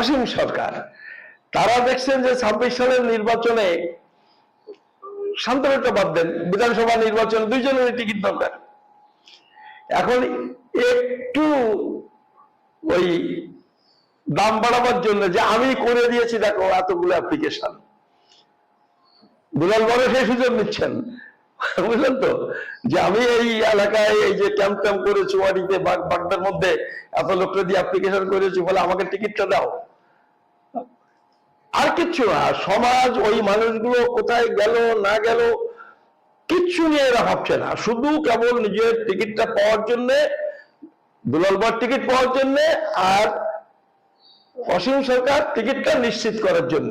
অসীম সরকার। তারা দেখছেন যে ছাব্বিশ সালের নির্বাচনে শান্তনুটা বাদ দেন। বিধানসভা নির্বাচনে দুইজনের টিকিট দরকার। এখন একটু ওই দাম বাড়াবার জন্য যে আমি করে দিয়েছি, দেখো এতগুলো অ্যাপ্লিকেশন দুলাল বড় সেই সুযোগ নিচ্ছেন। বুঝলেন তো? যে আমি এই এলাকায় এই যে ক্যাম্প ট্যাম্প করেছি ওয়ারিতে বাগ বাগদার মধ্যে এত লোকটা দিয়ে অ্যাপ্লিকেশন করেছি বলে আমাকে টিকিটটা দাও। আর কিচ্ছু না, সমাজ, ওই মানুষগুলো কোথায় গেল, না গেল, কিচ্ছু নিয়ে এরা ভাবছে না। শুধু কেবল নিজের টিকিটটা পাওয়ার জন্যে দুলালবার টিকিট পাওয়ার জন্যে আর অসীম সরকার টিকিটটা নিশ্চিত করার জন্য।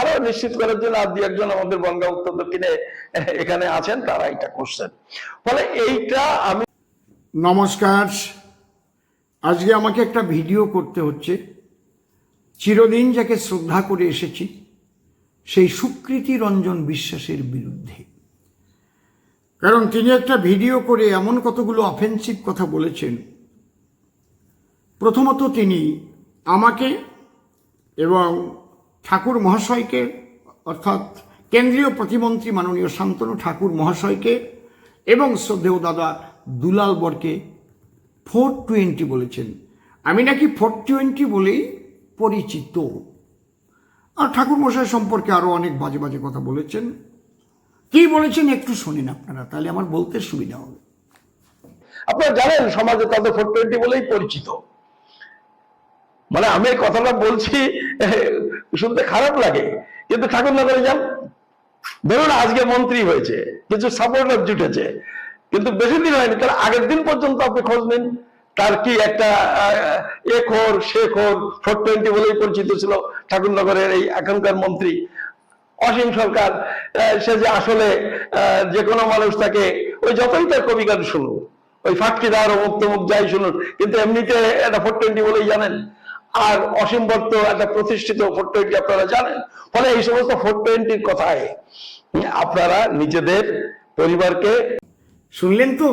আরও নিশ্চিত করার জন্য আর দু একজন আমাদের বঙ্গা উত্তর দক্ষিণে এখানে আছেন, তারা এটা করছেন। ফলে এইটা আমি নমস্কার। আজকে আমাকে একটা ভিডিও করতে হচ্ছে। চিরদিন যাকে শ্রদ্ধা করে এসেছি সেই সুকৃতি রঞ্জন বিশ্বাসের বিরুদ্ধে। কারণ তিনি একটা ভিডিও করে এমন কতগুলো অফেন্সিভ কথা বলেছেন। প্রথমত তিনি আমাকে এবং ঠাকুর মহাশয়কে, অর্থাৎ কেন্দ্রীয় প্রতিমন্ত্রী মাননীয় শান্তনু ঠাকুর মহাশয়কে এবং শ্রদ্ধেয় দাদা দুলাল বরকে, ফোর টোয়েন্টি বলেছেন। আমি নাকি ফোর টোয়েন্টি বলেই পরিচিত। আর ঠাকুর মশাই সম্পর্কে আরও অনেক বাজে বাজে কথা বলেছেন। কি বলেছেন একটু শুনিন আপনারা, তাহলে আমার বলতে সুবিধা হবে। আপনারা জানেন, সমাজে তাদের ফোর টোয়েন্টি বলেই পরিচিত। মানে আমি কথাটা বলছি, শুনতে খারাপ লাগে। কিন্তু ঠাকুরনগরে যান, ধরুন আজকে মন্ত্রী হয়েছে, কিছু সাপোর্টার জুটেছে, কিন্তু বেশি দিন হয়নি তার আগের দিন পর্যন্ত আপনি খোঁজ নিন। তার কি একটা আহ, এ খোর সে ফোর টোয়েন্টি বলেই পরিচিত ছিল ঠাকুরনগরের এই এখনকার মন্ত্রী। অসীম সরকার সে যে আসলে যে কোনো মানুষ তাকে ওই যতই তার কবি গান শুনুক ওই ফাটকিদার অমুক তমুক যাই শুনুন কিন্তু এমনিতে এটা ফোর টোয়েন্টি বলেই জানেন। আর অসীম ভক্ত একটা প্রতিষ্ঠিত ফোর টোয়েন্টি আপনারা জানেন। ফলে এই সমস্ত ফোর টোয়েন্টির কথায় আপনারা নিজেদের পরিবারকে শুনলেন তো?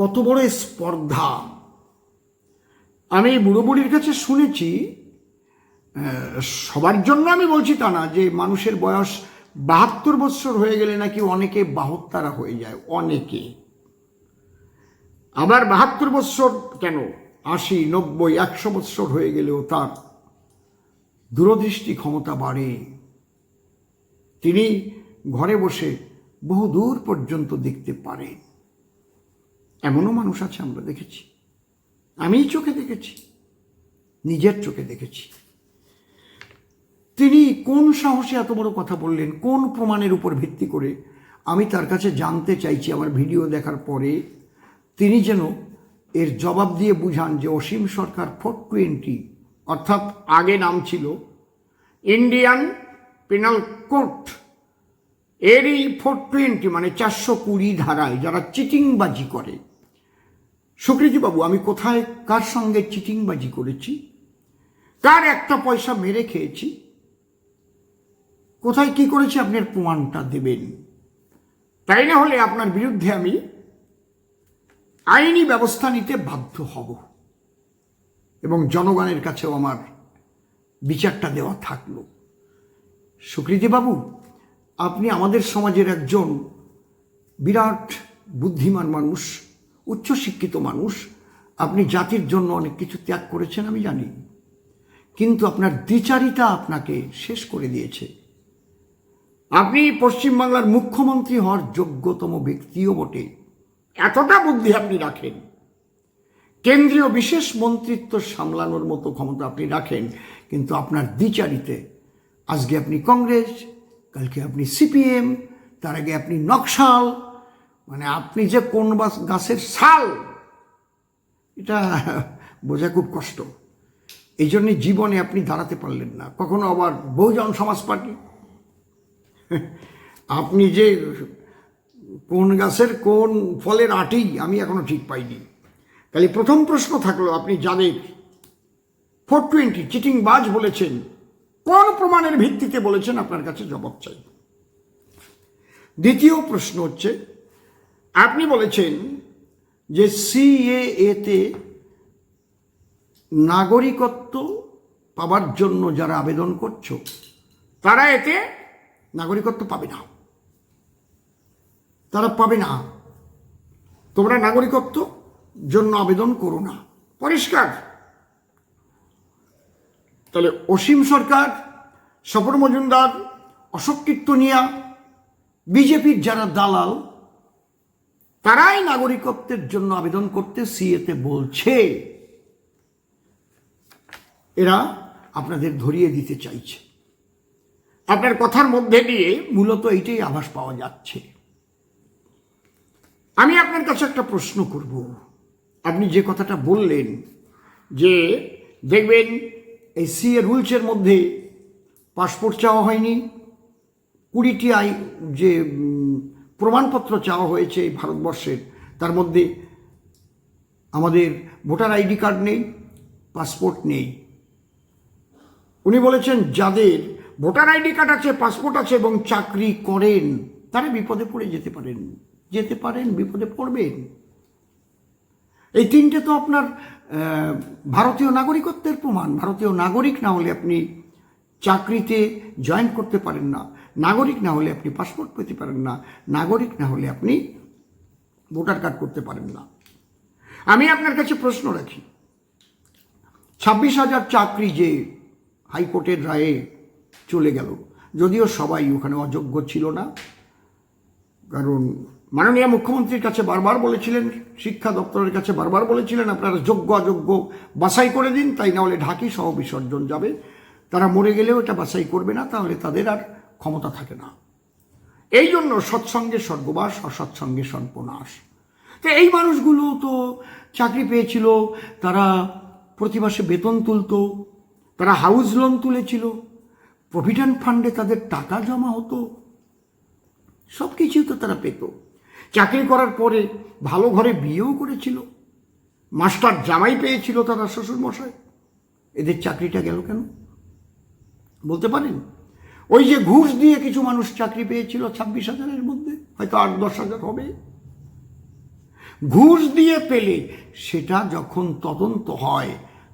কত বড় স্পর্ধা। আমি বুড়ো বুড়ির কাছে শুনেছি সবার জন্য আমি বলছি তা না, যে মানুষের বয়স বাহাত্তর বৎসর হয়ে গেলে নাকি অনেকে বাহত্তরা হয়ে যায়, অনেকে। আবার বাহাত্তর বৎসর কেন? আশি, নব্বই, একশো বৎসর হয়ে গেলেও তার দূরদৃষ্টি ক্ষমতা বাড়ে। তিনি ঘরে বসে বহু দূর পর্যন্ত দেখতে পারেন। এমনও মানুষ আছে আমরা দেখেছি। আমিই চোখে দেখেছি, নিজের চোখে দেখেছি। তিনি কোন সাহসে এত বড় কথা বললেন, কোন প্রমাণের উপর ভিত্তি করে? আমি তার কাছে জানতে চাইছি আমার ভিডিও দেখার পরে, তিনি যেন এর জবাব দিয়ে বুঝান যে অসীম সরকার ফোর টোয়েন্টি অর্থাৎ আগে নাম ছিল ইন্ডিয়ান পেনাল কোর্ট। এরই ফোর টোয়েন্টি মানে চারশো কুড়ি ধারায় যারা চিটিংবাজি করে সুকৃতিবাবু আমি কোথায়, কার সঙ্গে চিটিংবাজি করেছি? কার একটা পয়সা মেরে খেয়েছি? কোথায় কি করেছি আপনার প্রমাণটা দেবেন? তাই না হলে আপনার বিরুদ্ধে আমি আইনি ব্যবস্থা নিতে বাধ্য হব। এবং জনগণের কাছেও আমার বিচারটা দেওয়া থাকল। সুকৃতিবাবু আপনি আমাদের সমাজের একজন বিরাট বুদ্ধিমান মানুষ। উচ্চশিক্ষিত মানুষ, আপনি জাতির জন্য অনেক কিছু ত্যাগ করেছেন, আমি জানি। কিন্তু আপনার দ্বিচারিতা আপনাকে শেষ করে দিয়েছে। আপনি পশ্চিমবাংলার মুখ্যমন্ত্রী হওয়ার যোগ্যতম ব্যক্তিও বটে। এতটা বুদ্ধি আপনি রাখেন। কেন্দ্রীয় বিশেষ মন্ত্রিত্ব সামলানোর মতো ক্ষমতা আপনি রাখেন, কিন্তু আপনার দ্বিচারিতে আজকে আপনি কংগ্রেস, কালকে আপনি সিপিএম, তার আগে আপনি নকশাল মানে আপনি যে কোন গাছের শাল এটা বোঝা খুব কষ্ট। এই জন্যে জীবনে আপনি দাঁড়াতে পারলেন না। কখনো আবার বহুজন সমাজ পার্টি। আপনি যে কোন গাছের কোন ফলের আটি, আমি এখনও ঠিক পাইনি। তাহলে প্রথম প্রশ্ন থাকল, আপনি যাদের ফোর টোয়েন্টি চিটিং বাজ বলেছেন, কোন প্রমাণের ভিত্তিতে বলেছেন, আপনার কাছে জবাব চাই। দ্বিতীয় প্রশ্ন হচ্ছে আপনি বলেছেন যে সিএএতে নাগরিকত্ব পাবার জন্য যারা আবেদন করছ, তারা এতে নাগরিকত্ব পাবে না। তারা পাবে না। তোমরা নাগরিকত্ব জন্য আবেদন করো না। পরিষ্কার। তাহলে অসীম সরকার, স্বপন মজুমদার, অশোক কীর্তনিয়া বিজেপির যারা দালাল তারাই নাগরিকত্বের জন্য আবেদন করতে সিএতে বলছে। এরা আপনাদের ধরিয়ে দিতে চাইছে। আপনার কথার মধ্যে দিয়ে মূলত এইটাই আভাস পাওয়া যাচ্ছে। আমি আপনার কাছে একটা প্রশ্ন করব। আপনি যে কথাটা বললেন যে, দেখবেন এই সিএ রুলসের মধ্যে পাসপোর্ট চাওয়া হয়নি। কুড়িটি আই যে প্রমাণপত্র চাওয়া হয়েছে এই ভারতবর্ষের তার মধ্যে আমাদের ভোটার আইডি কার্ড নেই, পাসপোর্ট নেই। উনি বলেছেন, যাদের ভোটার আইডি কার্ড আছে, পাসপোর্ট আছে এবং চাকরি করেন, তারা বিপদে পড়ে যেতে পারেন। যেতে পারেন, বিপদে পড়বেন। এই তিনটে তো আপনার ভারতীয় নাগরিকত্বের প্রমাণ। ভারতীয় নাগরিক না হলে আপনি চাকরিতে জয়েন করতে পারেন না। নাগরিক না হলে আপনি পাসপোর্ট পেতে পারেন না, নাগরিক না হলে আপনি ভোটার কার্ড করতে পারেন না। আমি আপনার কাছে প্রশ্ন রাখি। ছাব্বিশ হাজার চাকরি যে হাইকোর্টের রায়ে চলে গেল, যদিও সবাই ওখানে অযোগ্য ছিল না, কারণ মাননীয় মুখ্যমন্ত্রীর কাছে বারবার বলেছিলেন, শিক্ষা দপ্তরের কাছে বারবার বলেছিলেন, আপনারা যোগ্য, অযোগ্য বাছাই করে দিন, তাই না হলে ঢাকি সহ বিসর্জন যাবে। তারা মরে গেলেও এটা বাছাই করবে না, তাহলে তাদের আর ক্ষমতা থাকে না। এই জন্য সৎসঙ্গে স্বর্গবাস অসৎসঙ্গে সর্বনাশ। তো এই মানুষগুলো তো চাকরি পেয়েছিল, তারা প্রতি মাসে বেতন তুলতো, তারা হাউস লোন তুলেছিল প্রভিডেন্ট ফান্ডে তাদের টাকা জমা হতো সব কিছুই তো তারা পেত। চাকরি করার পরে ভালো ঘরে বিয়েও করেছিল মাস্টার জামাই পেয়েছিল তারা শ্বশুরমশাই। এদের চাকরিটা গেল কেন? বলতে পারেন? ওই যে ঘুষ দিয়ে কিছু মানুষ চাকরি পেয়েছিল ছাব্বিশ হাজারের মধ্যে, হয়তো আট দশ হাজার হবে। ঘুষ দিয়ে পেলে সেটা যখন তদন্ত হয়,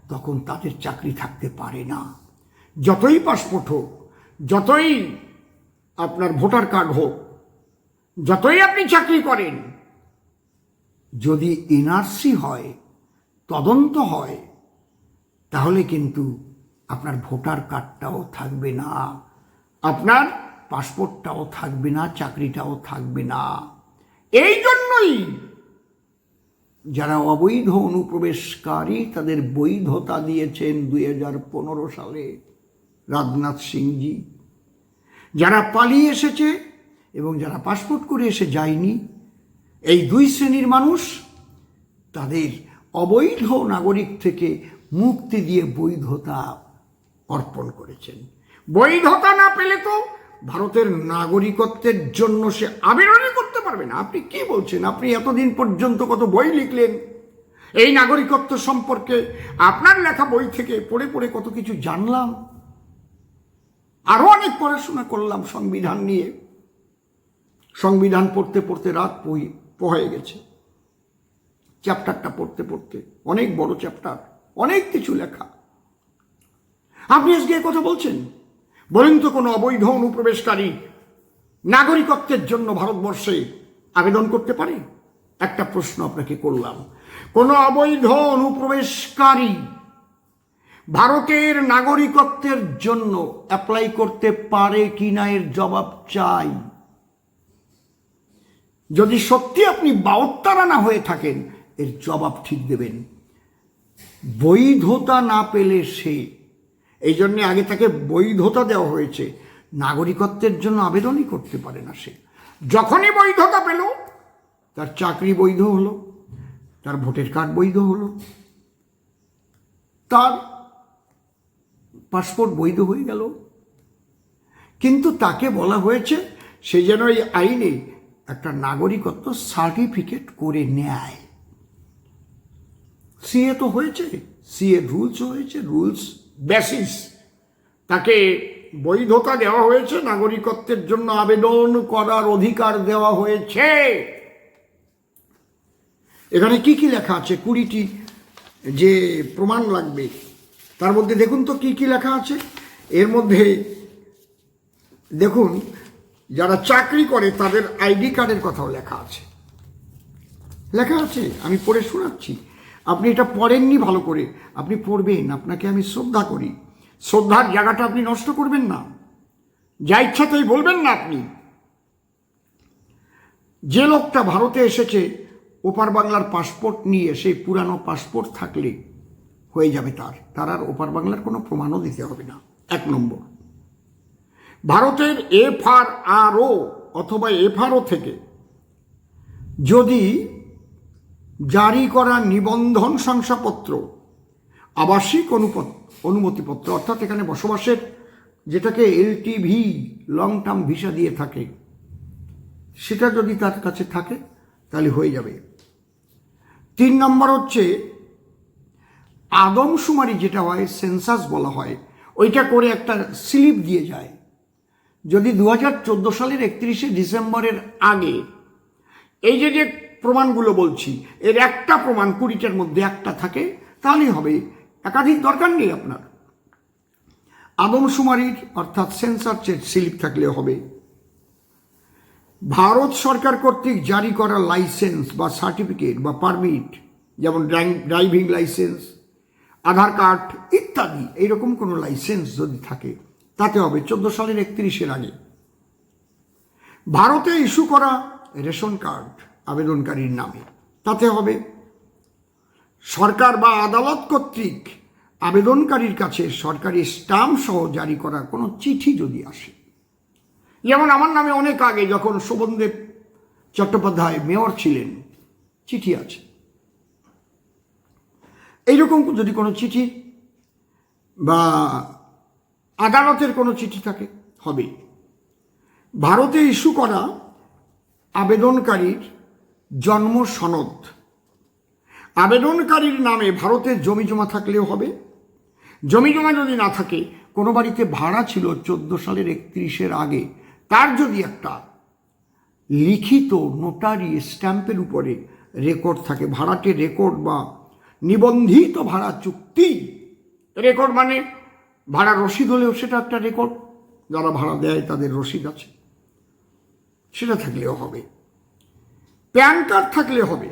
তখন তাদের চাকরি থাকতে পারে না। যতই পাসপোর্ট হোক, যতই আপনার ভোটার কার্ড হোক, যতই আপনি চাকরি করেন, যদি এনআরসি হয়, তদন্ত হয়, তাহলে কিন্তু আপনার ভোটার কার্ডটাও থাকবে না। আপনার পাসপোর্টটাও থাকবে না, চাকরিটাও থাকবে না। এই জন্যই যারা অবৈধ অনুপ্রবেশকারী, তাদের বৈধতা দিয়েছেন দুই হাজার পনেরো সালে রাজনাথ সিংজি। যারা পালিয়ে এসেছে এবং যারা পাসপোর্ট করে এসে যায়নি, এই দুই শ্রেণির মানুষ তাদের অবৈধ নাগরিক থেকে মুক্তি দিয়ে বৈধতা অর্পণ করেছেন। বৈধতা না পেলে তো ভারতের নাগরিকত্বের জন্য সে আবেদনই করতে পারবে না। আপনি কি বলছেন? আপনি এতদিন পর্যন্ত কত বই লিখলেন? এই নাগরিকত্ব সম্পর্কে আপনার লেখা বই থেকে পড়ে পড়ে কত কিছু জানলাম। আরও অনেক পড়াশোনা করলাম সংবিধান নিয়ে। সংবিধান পড়তে পড়তে রাত পোহায় গেছে। চ্যাপ্টারটা পড়তে পড়তে অনেক বড় চ্যাপ্টার, অনেক কিছু লেখা। আপনি আজকে কথা বলছেন? বলেন তো কোনো অবৈধ অনুপ্রবেশকারী নাগরিকত্বের জন্য ভারতবর্ষে আবেদন করতে পারে? একটা প্রশ্ন আপনাকে করলাম। কোনো অবৈধ অনুপ্রবেশকারী ভারতের নাগরিকত্বের জন্য অ্যাপ্লাই করতে পারে কি না এর জবাব চাই। যদি সত্যি আপনি বাউত্তারা না হয়ে থাকেন, এর জবাব ঠিক দেবেন। বৈধতা না পেলে সে এই জন্যে আগে তাকে বৈধতা দেওয়া হয়েছে। নাগরিকত্বের জন্য আবেদনই করতে পারে না সে। যখনই বৈধতা পেল, তার চাকরি বৈধ হলো, তার ভোটের কার্ড বৈধ হলো, তার পাসপোর্ট বৈধ হয়ে গেল। কিন্তু তাকে বলা হয়েছে, সে যেন এই আইনে একটা নাগরিকত্ব সার্টিফিকেট করে নেয়। সিএ তো হয়েছে, সিএ রুলস হয়েছে, রুলস বেসিস তাকে বৈধতা দেওয়া হয়েছে, নাগরিকত্বের জন্য আবেদন করার অধিকার দেওয়া হয়েছে। এখানে কি কি লেখা আছে? কুড়িটি যে প্রমাণ লাগবে, তার মধ্যে দেখুন তো কি কি লেখা আছে। এর মধ্যে দেখুন, যারা চাকরি করে তাদের আইডি কার্ডের কথাও লেখা আছে। লেখা আছে, আমি পড়ে শোনাচ্ছি। আপনি এটা পড়েননি ভালো করে, আপনি পড়বেন, আপনাকে আমি শ্রদ্ধা করি। শ্রদ্ধার জায়গাটা আপনি নষ্ট করবেন না। যা ইচ্ছা তাই বলবেন না আপনি। যে লোকটা ভারতে এসেছে, ওপার বাংলার পাসপোর্ট নিয়ে, সেই পুরানো পাসপোর্ট থাকলে হয়ে যাবে তার। তার আর ওপার বাংলার কোনো প্রমাণও দিতে হবে না। এক নম্বর। ভারতের এফ আর আর ও অথবা এফ আর ও থেকে যদি জারি করা নিবন্ধন শংসাপত্র, আবাসিক অনুপত, অনুমতিপত্র, অর্থাৎ এখানে বসবাসের যেটাকে এলটিভি লং টার্ম ভিসা দিয়ে থাকে, সেটা যদি তার কাছে থাকে, তাহলে হয়ে যাবে। তিন নম্বর হচ্ছে, আদমশুমারি যেটা হয় সেন্সাস বলা হয়, ওইটা করে একটা স্লিপ দিয়ে যায়। যদি দু হাজার চোদ্দ সালের একত্রিশে ডিসেম্বরের আগে, এই যে যে প্রমাণগুলো বলছি। এর একটা প্রমাণ কুড়িটার মধ্যে একটা থাকে, তাহলেই হবে। একাধিক দরকার নেই আপনার। আদমশুমারির, অর্থাৎ সেন্সার স্লিপ থাকলে হবে। ভারত সরকার কর্তৃক জারি করা লাইসেন্স বা সার্টিফিকেট বা পারমিট, যেমন ড্রাইভিং লাইসেন্স, আধার কার্ড ইত্যাদি, এইরকম কোনো লাইসেন্স যদি থাকে, তাতে হবে চোদ্দ সালের একত্রিশের আগে। ভারতে ইস্যু করা রেশন কার্ড। আবেদনকারীর নামে। তাতে হবে, সরকার বা আদালত কর্তৃক আবেদনকারীর কাছে সরকারি স্টাম্প সহ জারি করা কোনো চিঠি যদি আসে। যেমন আমার নামে অনেক আগে যখন শোভনদেব চট্টোপাধ্যায় মেয়র ছিলেন, চিঠি আছে। এইরকম যদি কোনো চিঠি বা আদালতের কোনো চিঠি থাকে, হবে। ভারতে ইস্যু করা আবেদনকারীর জন্ম সনদ। আবেদনকারীর নামে ভারতে জমি জমা থাকলেও হবে। জমি জমা যদি না থাকে, কোনো বাড়িতে ভাড়া ছিল চোদ্দ সালের একত্রিশের আগে। তার যদি একটা লিখিত নোটারি স্ট্যাম্পের উপরে রেকর্ড থাকে ভাড়াটের রেকর্ড বা নিবন্ধিত ভাড়া চুক্তি, রেকর্ড মানে ভাড়া রসিদ হলেও সেটা একটা রেকর্ড। যারা ভাড়া দেয় তাদের রসিদ আছে। সেটা থাকলেও হবে। প্যান কার্ড থাকলে হবে।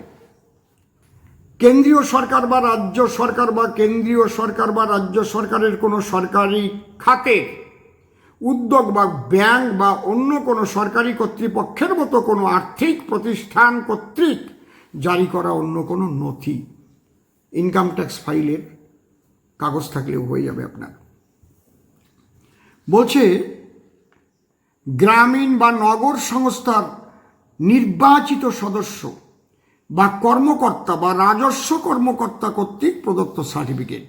কেন্দ্রীয় সরকার বা রাজ্য সরকার বা কেন্দ্রীয় সরকার বা রাজ্য সরকারের কোনো সরকারি খাতের উদ্যোগ বা ব্যাংক বা অন্য কোনো সরকারি কর্তৃপক্ষের মতো কোনো আর্থিক প্রতিষ্ঠান কর্তৃক জারি করা অন্য কোনো নথি। ইনকাম ট্যাক্স ফাইলের কাগজ থাকলেও হয়ে যাবে আপনার। বলছে, গ্রামীণ বা নগর সংস্থার নির্বাচিত সদস্য বা কর্মকর্তা বা রাজস্ব কর্মকর্তা কর্তৃক প্রদত্ত সার্টিফিকেট।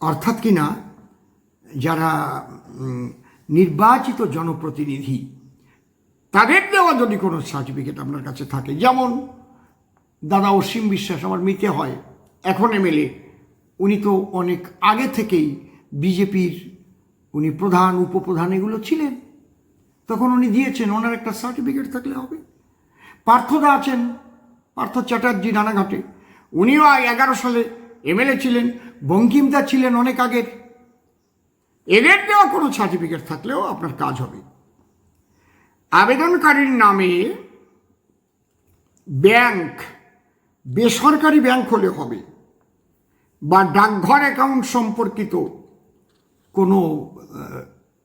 অর্থাৎ কিনা যারা নির্বাচিত জনপ্রতিনিধি, তাদের দেওয়া যদি কোনো সার্টিফিকেট আপনার কাছে থাকে, যেমন, দাদা অসীম বিশ্বাস আমার মিতে হয়, এখন এমএলএ, উনি তো অনেক আগে থেকেই বিজেপির, উনি প্রধান, উপপ্রধান এগুলো ছিলেন। তখন উনি দিয়েছেন, ওনার একটা সার্টিফিকেট থাকলে হবে। পার্থদা আছেন, পার্থ চ্যাটার্জি রানাঘাটে। উনিও এগারো সালে এমএলএ ছিলেন, বঙ্কিমদা ছিলেন অনেক আগের। এদের দেওয়া কোনো সার্টিফিকেট থাকলেও আপনার কাজ হবে। আবেদনকারীর নামে ব্যাংক, বেসরকারি ব্যাংক হলে হবে বা ডাকঘর অ্যাকাউন্ট সম্পর্কিত কোনো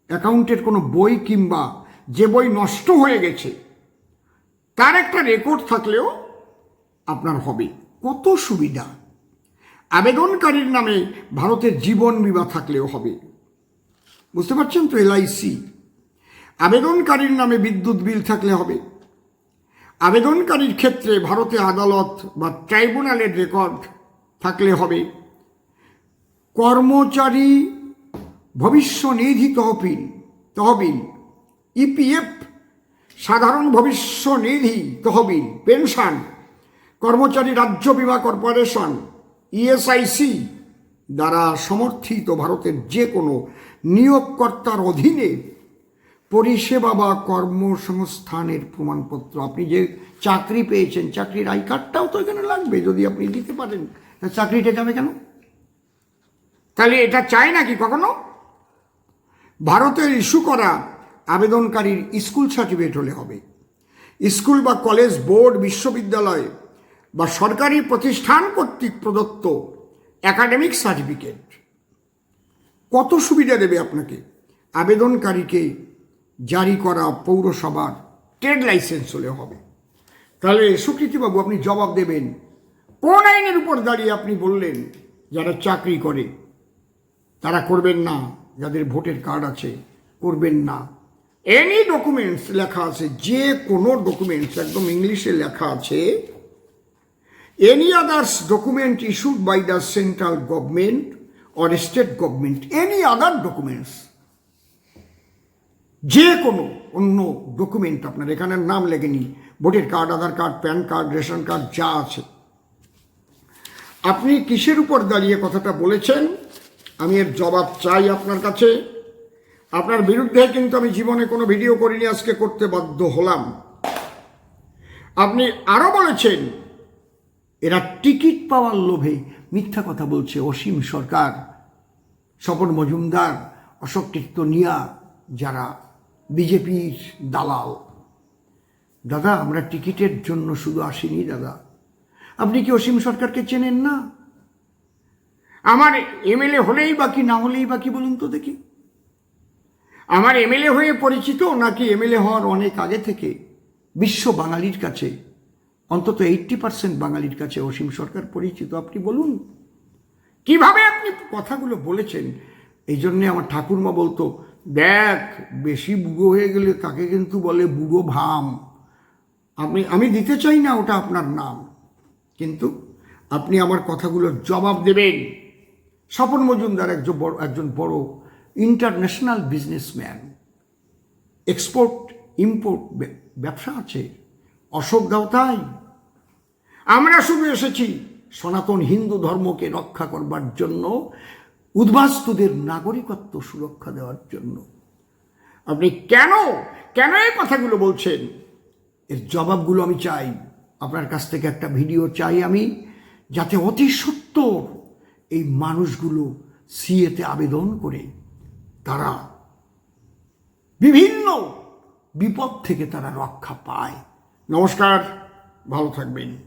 অ্যাকাউন্টের কোনো বই কিংবা যে বই নষ্ট হয়ে গেছে, তার একটা রেকর্ড থাকলেও আপনার হবে। কত সুবিধা। আবেদনকারীর নামে ভারতের জীবন বিমা থাকলেও হবে। বুঝতে পারছেন তো এলআইসি আবেদনকারীর নামে বিদ্যুৎ বিল থাকলে হবে। আবেদনকারীর ক্ষেত্রে ভারতে আদালত বা ট্রাইব্যুনালের রেকর্ড থাকলে হবে। কর্মচারী ভবিষ্যনিধি তহবিল তহবিল ইপিএফ, সাধারণ ভবিষ্যনিধি তহবিল, পেনশন, কর্মচারী রাজ্য বিমা কর্পোরেশন, ইএসআইসি দ্বারা সমর্থিত ভারতের যে কোনো নিয়োগকর্তার অধীনে পরিষেবা বা কর্মসংস্থানের প্রমাণপত্র। আপনি যে চাকরি পেয়েছেন, চাকরির আই কার্ডটাও তো এখানে লাগবে, যদি আপনি দিতে পারেন। চাকরিটা যাবে কেন? তাহলে এটা চাই নাকি কখনো? ভারতের ইস্যু করা আবেদনকারীর স্কুল সার্টিফিকেট হলে হবে। স্কুল বা কলেজ, বোর্ড, বিশ্ববিদ্যালয় বা সরকারি প্রতিষ্ঠান কর্তৃক প্রদত্ত একাডেমিক সার্টিফিকেট। কত সুবিধা দেবে আপনাকে? আবেদনকারীকে জারি করা পৌরসভার ট্রেড লাইসেন্স হলে হবে। তাহলে সুকৃতিবাবু, আপনি জবাব দেবেন। কোন আইনের উপর দাঁড়িয়ে আপনি বললেন যারা চাকরি করে, তারা করবেন না, যাদের ভোটের কার্ড আছে, করবেন না। এনি ডকুমেন্টস লেখা আছে, যে কোনো ডকুমেন্টস একদম ইংলিশে লেখা আছে any others document issued by the central government or state government any other documents যে কোনো অন্য ডকুমেন্ট আপনার এখানে নাম লেগেনি ভোটের card Aadhaar card PAN card ration card যা আছে। আপনি কিসের উপর দাঁড়িয়ে কথাটা বলেছেন? আমি এর জবাব চাই আপনার কাছে। আপনার বিরুদ্ধে কিন্তু আমি জীবনে কোনো ভিডিও করিনি, আজকে করতে বাধ্য হলাম। আপনি আরও বলেছেন, এরা টিকিট পাওয়ার লোভে মিথ্যা কথা বলছে অসীম সরকার, স্বপন মজুমদার, অশোক কীর্তনিয়া যারা বিজেপির দালাল। দাদা, আমরা টিকিটের জন্য শুধু আসিনি, দাদা। আপনি কি অসীম সরকারকে চেনেন না? আমার এমএলএ হলেই বাকি না হলেই বাকি বলুন তো দেখি। আমার এমএলএ হয়ে পরিচিত নাকি এমএলএ হওয়ার অনেক আগে থেকে বিশ্ব বাঙালির কাছে, অন্তত এইট্টি পার্সেন্ট বাঙালির কাছে অসীম সরকার পরিচিত, আপনি বলুন। কীভাবে আপনি কথাগুলো বলেছেন? এই জন্যে আমার ঠাকুরমা বলতো, দেখ, বেশি বুড়ো হয়ে গেলে তাকে কিন্তু বলে বুড়ো ভাম? আমি আমি দিতে চাই না ওটা আপনার নাম, কিন্তু আপনি আমার কথাগুলোর জবাব দেবেন। স্বপন মজুমদার একজন বড় একজন বড় ইন্টারন্যাশনাল বিজনেসম্যান এক্সপোর্ট ইম্পোর্ট ব্যবসা আছে। অশোক তাই আমরা শুধু এসেছি সনাতন হিন্দু ধর্মকে রক্ষা করবার জন্য, উদ্বাস্তুদের নাগরিকত্ব সুরক্ষা দেওয়ার জন্য। আপনি কেন কেন এই কথাগুলো বলছেন? এর জবাবগুলো আমি চাই। আপনার কাছ থেকে একটা ভিডিও চাই আমি, যাতে অতি সত্তর এই মানুষগুলো সিএতে আবেদন করে তারা বিভিন্ন বিপদ থেকে তারা রক্ষা পায়। নমস্কার ভালো থাকবেন।